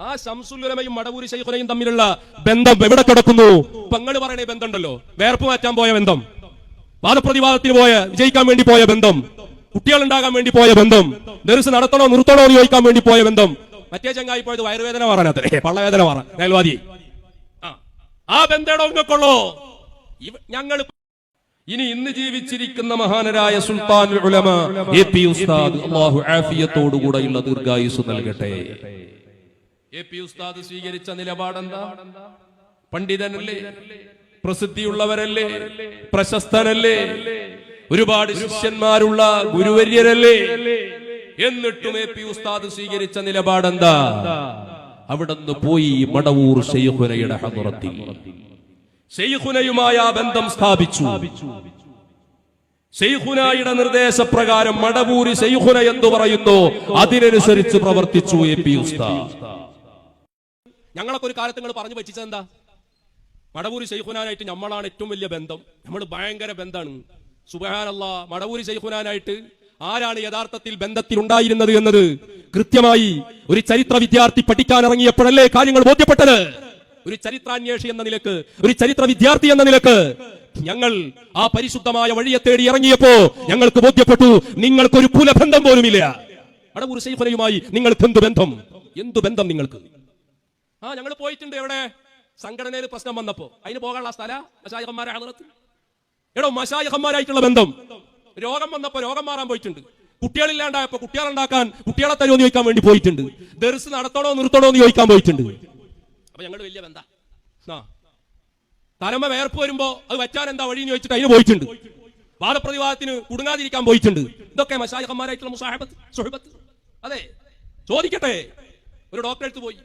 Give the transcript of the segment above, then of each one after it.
ആ ശംസുലുരമയും മടവൂരി ശൈഖുനയും തമ്മിലുള്ള ബന്ധം എവിടെ കിടക്കുന്നു? പങ്ങൾ പറയണേ ബന്ധമുണ്ടല്ലോ. വേർപ്പ് മാറ്റാൻ പോയ ബന്ധം. വാദപ്രതിവാദത്തിന് പോയ വിജയിക്കാൻ വേണ്ടി പോയ ബന്ധം. കുട്ടികൾ ഉണ്ടാകാൻ വേണ്ടി പോയ ബന്ധം. ദർസ് നടത്തണോ നിർത്തണോ എന്ന് ചോദിക്കാൻ വേണ്ടി പോയ ബന്ധം. മറ്റേ ചങ്ങായി പോയത് വയറുവേദന മാറാനത്രേ പള്ളവേദന മാറാൻ അയൽവാദി ആ. ബന്ധേടോ ബന്ധം ഇങ്ങക്കുള്ളോ ഞങ്ങൾ ഇനി ഇന്ന് ജീവിച്ചിരിക്കുന്ന മഹാനരായ സുൽത്താൻ ഉലമ എ പി ഉസ്താദ് അള്ളാഹു ആഫിയത്തോടുകൂടെയുള്ള ദീർഘായുസ് നൽകട്ടെ. എ പി ഉസ്താദ് സ്വീകരിച്ച നിലപാടെന്താ? പണ്ഡിതനല്ലേ? പ്രസിദ്ധിയുള്ളവരല്ലേ? പ്രശസ്തനല്ലേ? ഒരുപാട് ശിഷ്യന്മാരുള്ള ഗുരുവര്യരല്ലേ? എന്നിട്ടും എ പി ഉസ്താദ് സ്വീകരിച്ച നിലപാടെന്താ? അവിടുന്ന് പോയി മടവൂർ ഷെയ്ഖുനയുടെ ഹദറത്തിൽ. ഷെയ്ഖുനയുമായ ബന്ധം സ്ഥാപിച്ചു. ഷെയ്ഖുനായുടെ നിർദ്ദേശപ്രകാരം മടവൂരി ഷെയ്ഖുന എന്ന് പറയുന്നു. അതിനനുസരിച്ച് പ്രവർത്തിച്ചു എ പി ഉസ്താദ്. ഞങ്ങളൊക്കെ ഒരു കാലത്ത് നിങ്ങൾ പറഞ്ഞു പറ്റിച്ചത് എന്താ? മടവൂരി ശൈഖുനാനായിട്ട് നമ്മളാണ് ഏറ്റവും വലിയ ബന്ധം. നമ്മൾ ഭയങ്കര ബന്ധമാണ് സുബഹാനല്ല മടവൂരി ശൈഖുനാനായിട്ട് ആരാണ് യഥാർത്ഥത്തിൽ ബന്ധത്തിൽ ഉണ്ടായിരുന്നത് എന്നത് കൃത്യമായി ഒരു ചരിത്ര വിദ്യാർത്ഥി പഠിക്കാൻ ഇറങ്ങിയപ്പോഴല്ലേ കാര്യങ്ങൾ ബോധ്യപ്പെട്ടത്? ഒരു ചരിത്രാന്വേഷി എന്ന നിലയ്ക്ക് ഒരു ചരിത്ര വിദ്യാർത്ഥി എന്ന നിലയ്ക്ക് ഞങ്ങൾ ആ പരിശുദ്ധമായ വഴിയെ തേടി ഇറങ്ങിയപ്പോ ഞങ്ങൾക്ക് ബോധ്യപ്പെട്ടു നിങ്ങൾക്കൊരു കുലബന്ധം പോലുമില്ല. മടവൂർ ഷെയ്ഖുനയുമായി നിങ്ങൾക്ക് എന്തു ബന്ധം? എന്തു ബന്ധം നിങ്ങൾക്ക്? ആ ഞങ്ങൾ പോയിട്ടുണ്ട് എവിടെ? സംഘടനയിൽ പ്രശ്നം വന്നപ്പോ. അതിന് പോകാനുള്ള സ്ഥല? മഷായഹന്മാരെ ഹളറത്ത് എടോ മഷായഹന്മാരായിട്ടുള്ള ബന്ധം. രോഗം വന്നപ്പോ രോഗം മാറാൻ പോയിട്ടുണ്ട്. കുട്ടികളില്ലാണ്ടായപ്പോ കുട്ടികളുണ്ടാക്കാൻ കുട്ടികളെ തരുമോ എന്ന് ചോദിക്കാൻ വേണ്ടി പോയിട്ടുണ്ട്. ദർസ് നടത്തണോ നിർത്തണോ എന്ന് ചോദിക്കാൻ പോയിട്ടുണ്ട്. അപ്പൊ ഞങ്ങൾ വലിയ ബന്ധ. ആ. തലമ വേർപ്പ് വരുമ്പോ അത് വറ്റാൻ എന്താ വഴി എന്ന് ചോദിച്ചിട്ട് അതിന് പോയിട്ടുണ്ട്. വാദപ്രതിവാദത്തിന് കുടുങ്ങാതിരിക്കാൻ പോയിട്ടുണ്ട്. ഇതൊക്കെ മഷായഹന്മാരായിട്ടുള്ള അതെ ചോദിക്കട്ടെ. ഒരു ഡോക്ടറെ അടുത്ത് പോയി.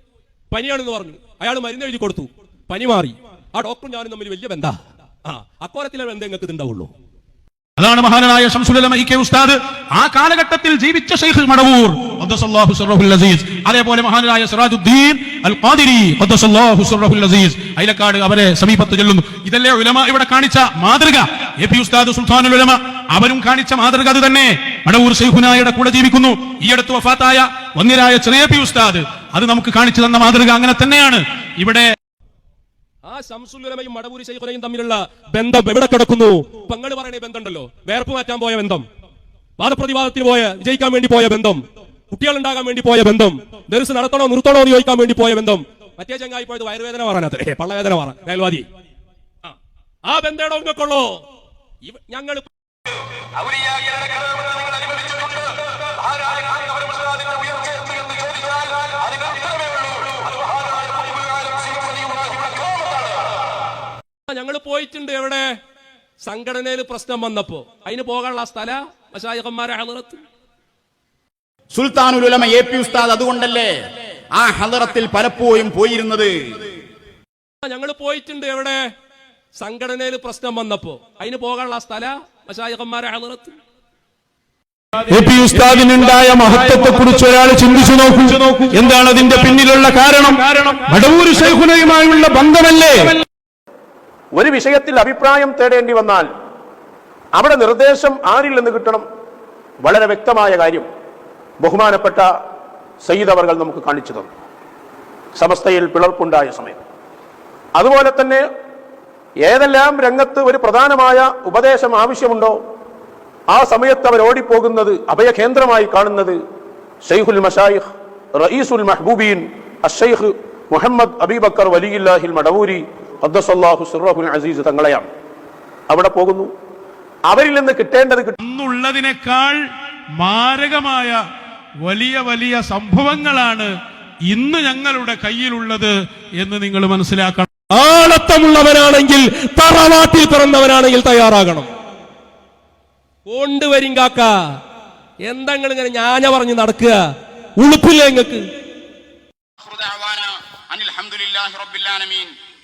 പനിയാണെന്ന് പറഞ്ഞു. അയാൾ മരുന്ന് എഴുതി കൊടുത്തു. പനി മാറി. ആ ഡോക്ടറും ഞാനും തമ്മിൽ വലിയ ബന്ധ. ആ അക്കോലത്തിലെ ബന്ധം നിങ്ങൾക്ക് ഉണ്ടാവുള്ളൂ അതാണ് മഹാനായ ഉസ്താദ്. ആ കാലഘട്ടത്തിൽ ജീവിച്ച ഷെയ്ഖ് മടവൂർ അസീസ് അതേപോലെ മഹാനായ സിറാജുദ്ദീൻ അൽ ഖാദിരി അസീസ് അയിലക്കാട് അവരെ സമീപത്ത് ചെല്ലുന്നു. ഇതല്ലേ ഉലമ ഇവിടെ കാണിച്ച മാതൃക? എ പി ഉസ്താദ് സുൽത്താനുൽ ഉലമ അവരും കാണിച്ച മാതൃക അത് തന്നെ. മടവൂർ ഷെയ്ഖുനായുടെ കൂടെ ജീവിക്കുന്നു. ഈ അടുത്ത് വഫാത്തായ വന്നിരായ ചെറിയ പി ഉസ്താദ്. അത് നമുക്ക് കാണിച്ചു തന്ന മാതൃക അങ്ങനെ തന്നെയാണ്. ഇവിടെ ആ ശംസുലമയും മടവൂരി ശൈഖുനയും തമ്മിലുള്ള ബന്ധം എവിടെ കിടക്കുന്നു? പങ്ങൾ പറയണേ ബന്ധമുണ്ടല്ലോ. വേർപ്പ് മാറ്റാൻ പോയ ബന്ധം. വാദപ്രതിവാദത്തിന് പോയ വിജയിക്കാൻ വേണ്ടി പോയ ബന്ധം. കുട്ടികൾ ഉണ്ടാകാൻ വേണ്ടി പോയ ബന്ധം. ദർസ് നടത്തണോ നിർത്തണോ എന്ന് ചോദിക്കാൻ വേണ്ടി പോയ ബന്ധം. മറ്റേ ചങ്ങായി പോയത് വയറുവേദന മാറാനത്രേ പള്ളവേദന മാറാൻ മേൽവാദി. ആ. ആ ബന്ധം ഇങ്ങക്കുള്ളോ ഞങ്ങൾ ഞങ്ങൾ പോയിട്ടുണ്ട് എവിടെ? സംഘടനയിൽ പ്രശ്നം വന്നപ്പോ. അതിന് പോകാനുള്ള സ്ഥല മഷായഹന്മാരെ ഹലറത്ത് സുൽത്താനുൽ ഉലമ എ പി ഉസ്താദ് അതുകൊണ്ടല്ലേ ആ ഹലറത്തിൽ പലപ്പോഴും പോയിരുന്നത്? ഞങ്ങൾ പോയിട്ടുണ്ട് എവിടെ? സംഘടനയിൽ പ്രശ്നം വന്നപ്പോ. അതിന് പോകാനുള്ള സ്ഥല മഷായഹന്മാരെ ഹലറത്ത് എ പി ഉസ്താദിനുണ്ടായ മഹത്വത്തെ കുറിച്ച് ഒരാൾ ചിന്തിച്ചു നോക്കൂ. എന്താണ് അതിന്റെ പിന്നിലുള്ള കാരണം? മടവൂർ ശൈഖുനയുമായുള്ള ബന്ധമല്ലേ? ഒരു വിഷയത്തിൽ അഭിപ്രായം തേടേണ്ടി വന്നാൽ അവിടെ നിർദ്ദേശം ആരിൽ നിന്ന് കിട്ടണം? വളരെ വ്യക്തമായ കാര്യം ബഹുമാനപ്പെട്ട സയ്യിദ് അവർ നമുക്ക് കാണിച്ചു തന്നു. സമസ്തയിൽ പിളർപ്പുണ്ടായ സമയം. അതുപോലെ തന്നെ ഏതെല്ലാം രംഗത്ത് ഒരു പ്രധാനമായ ഉപദേശം ആവശ്യമുണ്ടോ ആ സമയത്ത് അവർ ഓടിപ്പോകുന്നത് അഭയകേന്ദ്രമായി കാണുന്നത് ഷെയ്ഖുൽ മഷായിഖ് റയീസുൽ മഹബൂബീൻ അഷെയ്ഖ് മുഹമ്മദ് അബീബക്കർ വലിയില്ലാഹിൽ മടവൂരി സിറഹുൽ അസീസ് തങ്ങളെയാണ്. അവിടെ പോകുന്നു. അവരിൽ നിന്ന് കിട്ടേണ്ടത് ഇന്നുള്ളതിനേക്കാൾ മാരകമായ വലിയ വലിയ സംഭവങ്ങളാണ് ഇന്ന് ഞങ്ങളുടെ കയ്യിലുള്ളത് എന്ന് നിങ്ങൾ മനസ്സിലാക്കണം. ആളത്തമുള്ളവനാണെങ്കിൽ തറവാട്ടിൽ പിറന്നവനാണെങ്കിൽ തയ്യാറാകണം. കൊണ്ടുവരും കാക്ക. എന്താ നിങ്ങൾ ഇങ്ങനെ ഞാന പറഞ്ഞ് നടക്കുക? ഉളുപ്പില്ലേ നിങ്ങൾക്ക്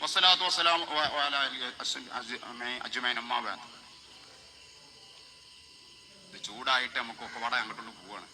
വസ്സലാത്തു വസ്സലാം അജുമൈൻ അമ്മാവ ചൂടായിട്ട് നമുക്കൊക്കെ പാടെ അങ്ങോട്ടോട്ട് പോവാണ്.